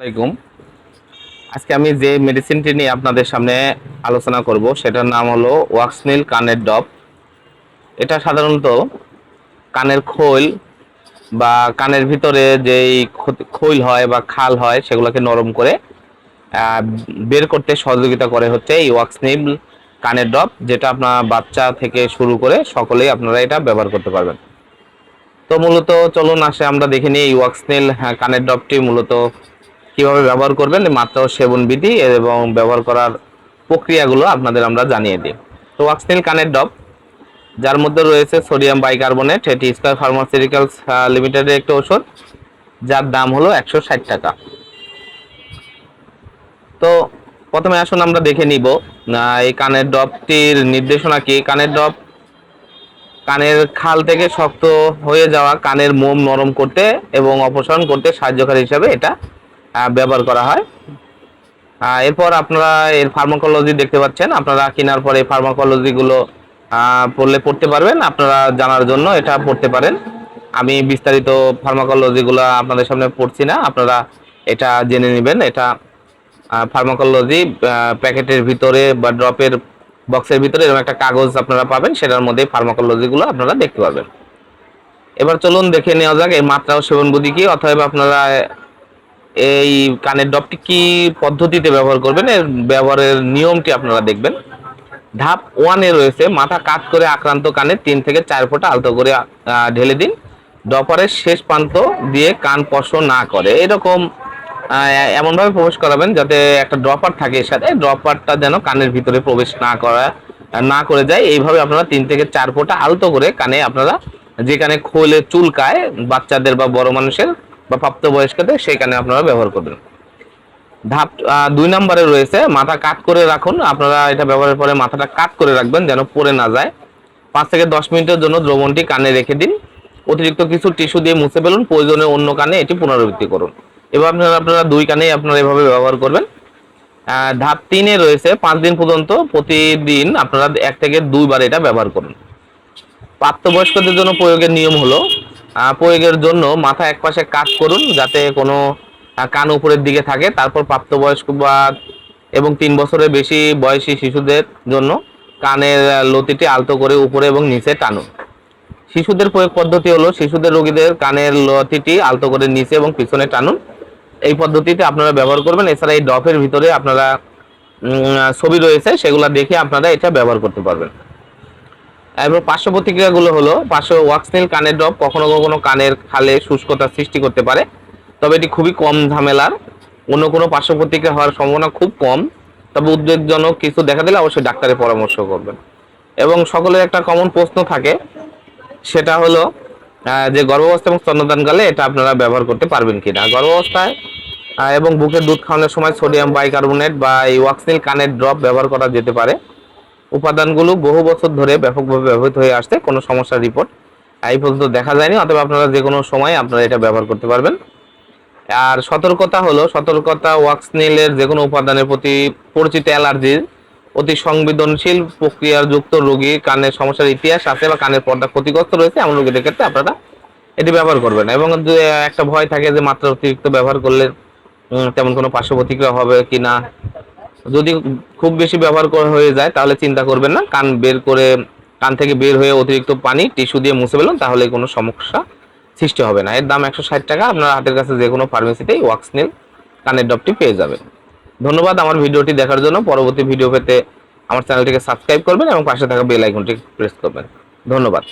আসসালামাইকুম আজকে আমি যে মেডিসিনটি নিয়ে আপনাদের সামনে আলোচনা করব সেটার নাম হলো ওয়াক্সনিল কানের ডপ এটা সাধারণত কানের খোল বা কানের ভিতরে যেই খৈল হয় বা খাল হয় সেগুলোকে নরম করে বের করতে সহযোগিতা করে হচ্ছে এই ওয়াক্সনিল কানের ডপ যেটা আপনার বাচ্চা থেকে শুরু করে সকলেই আপনারা এটা ব্যবহার করতে পারবেন। তো মূলত চলুন আসে আমরা দেখে নিই এই ওয়াক্সনিল হ্যাঁ, কানের ডপটি মূলত কীভাবে ব্যবহার করবেন মাত্রা ও সেবন বিধি এবং ব্যবহার করার প্রক্রিয়াগুলো আপনাদের আমরা জানিয়ে দিই। তো ওয়াক্সনিল কানের ডপ যার মধ্যে রয়েছে সোডিয়াম বাইকার্বনেট, এটি স্কয়ার ফার্মাসিউটিক্যালস লিমিটেডের একটি ওষুধ যার দাম হলো একশো ষাট টাকা। তো প্রথমে আসুন আমরা দেখে নিব এই কানের ডবটির নির্দেশনা কি? কানের ডব, কানের খাল থেকে শক্ত হয়ে যাওয়া কানের মোম নরম করতে এবং অপসারণ করতে সাহায্যকারী হিসাবে এটা ব্যবহার করা হয়। এরপর আপনারা এর ফার্মাকোলজি দেখতে পাচ্ছেন। আপনারা কেনার পরে ফার্মাকোলজিগুলো পড়লে পড়তে পারবেন। আপনারা জানার জন্য এটা পড়তে পারেন। আমি বিস্তারিত ফার্মাকোলজিগুলো আপনাদের সামনে পড়ছি না। আপনারা এটা জেনে নেবেন। এটা ফার্মাকোলজি প্যাকেটের ভিতরে বা ড্রপের বক্সের ভিতরে এরকম একটা কাগজ আপনারা পাবেন। সেটার মধ্যে ফার্মাকোলজিগুলো আপনারা দেখতে পারবেন। এবার চলুন দেখে নেওয়া যাক এই মাত্রা ও সেবন বুদ্ধি কি? অথবা আপনারা এই কানের ডপটি কি পদ্ধতিতে ব্যবহার করবেন? এর ব্যবহারের নিয়মটি আপনারা দেখবেন। ধাপ ওয়ানে রয়েছে, মাথা কাত করে আক্রান্ত কানে তিন থেকে চার ফোঁটা আলতো করে ঢেলে দিন। ডপারের শেষ প্রান্ত দিয়ে কান স্পর্শ না করে। এরকম এমনভাবে প্রবেশ করাবেন যাতে একটা ড্রপার থাকে এর সাথে। ড্রপারটা যেন কানের ভিতরে প্রবেশ না করা, না করে যায়। এইভাবে আপনারা তিন থেকে চার ফোঁটা আলতো করে কানে আপনারা যেখানে খোলে চুলকায়, বাচ্চাদের বা বড় মানুষের বা প্রাপ্তবয়স্কদের সেখানে আপনারা ব্যবহার করবেন। ধাপ দুই নম্বরে রয়েছে, মাথা কাট করে রাখুন। আপনারা এটা ব্যবহারের পরে মাথাটা কাট করে রাখবেন যেন পড়ে না যায়। পাঁচ থেকে দশ মিনিটের জন্য দ্রবণটি কানে রেখে দিন। অতিরিক্ত কিছু টিস্যু দিয়ে মুছে ফেলুন, প্রয়োজনে অন্য কানে এটি পুনরাবৃত্তি করুন। এবার আপনারা আপনারা দুই কানেই আপনারা এভাবে ব্যবহার করবেন। ধাপ তিনে রয়েছে, পাঁচ দিন পর্যন্ত প্রতিদিন আপনারা এক থেকে দুইবার এটা ব্যবহার করুন। প্রাপ্তবয়স্কদের জন্য প্রয়োগের নিয়ম হলো প্রয়োগের জন্য মাথা এক পাশে কাট করুন যাতে কোনো কান উপরের দিকে থাকে। তারপর প্রাপ্তবয়স্ক বা এবং তিন বছরের বেশি বয়সী শিশুদের জন্য কানের লতিটি আলতো করে উপরে এবং নিচে টানুন। শিশুদের প্রয়োগ পদ্ধতি হলো, শিশুদের রোগীদের কানের লতিটি আলতো করে নিচে এবং পিছনে টানুন। এই পদ্ধতিতে আপনারা ব্যবহার করবেন। এছাড়া এই ডপের ভিতরে আপনারা ছবি রয়েছে, সেগুলো দেখে আপনারা এটা ব্যবহার করতে পারবেন। এবার পার্শ্ব প্রতিক্রিয়াগুলো হলো, পার্শ্ব ওয়াক্সনিল কানের ড্রপ কখনো কখনো কানের খালে শুষ্কতা সৃষ্টি করতে পারে, তবে এটি খুবই কম ঝামেলার। অন্য কোনো পার্শ্ব প্রতিক্রিয়া হওয়ার সম্ভাবনা খুব কম, তবে উদ্বেগজনক কিছু দেখা দিলে অবশ্যই ডাক্তারের পরামর্শ করবেন। এবং সকলের একটা কমন প্রশ্ন থাকে, সেটা হলো যে গর্ভাবস্থা এবং স্তন্যদানকালে এটা আপনারা ব্যবহার করতে পারবেন কি না গর্ভাবস্থায় এবং বুকের দুধ খাওয়ানোর সময় সোডিয়াম বাইকার্বনেট বা এই ওয়াক্সনিল কানের ড্রপ ব্যবহার করা যেতে পারে। উপাদানগুলো বহু বছর ধরে ব্যাপকভাবে ব্যবহৃত হয়ে আসছে, কোনো সমস্যার রিপোর্ট এই পর্যন্ত দেখা যায়নি অথবা আপনারা যে কোনো সময় আপনারা এটা ব্যবহার করতে পারবেন। আর সতর্কতা হলো, সতর্কতা ওয়াক্সনিলের যে কোনো উপাদানের প্রতি পরিচিত অ্যালার্জির অতি সংবেদনশীল প্রক্রিয়ার যুক্ত রোগী কানের সমস্যার ইতিহাস আছে বা কানের পর্দা ক্ষতিগ্রস্ত রয়েছে, এমন রোগীদের ক্ষেত্রে আপনারা এটি ব্যবহার করবেন। এবং একটা ভয় থাকে যে মাত্রা অতিরিক্ত ব্যবহার করলে তেমন কোনো পার্শ্ব প্রতিক্রিয়া হবে কি না যদি খুব বেশি ব্যবহার করা হয়ে যায়, তাহলে চিন্তা করবেন না। কান বের করে, কান থেকে বের হয়ে অতিরিক্ত পানি, টিস্যু দিয়ে মুছে ফেলুন, তাহলে কোনো সমস্যা সৃষ্টি হবে না। এর দাম একশো ষাট টাকা, আপনার হাতের কাছে যে কোনো ফার্মেসিতেই ওয়াক্সনিল কানের ডবটি পেয়ে যাবেন। ধন্যবাদ আমার ভিডিওটি দেখার জন্য। পরবর্তী ভিডিও পেতে আমার চ্যানেলটিকে সাবস্ক্রাইব করবেন এবং পাশে থাকা বেল আইকনটি প্রেস করবেন। ধন্যবাদ।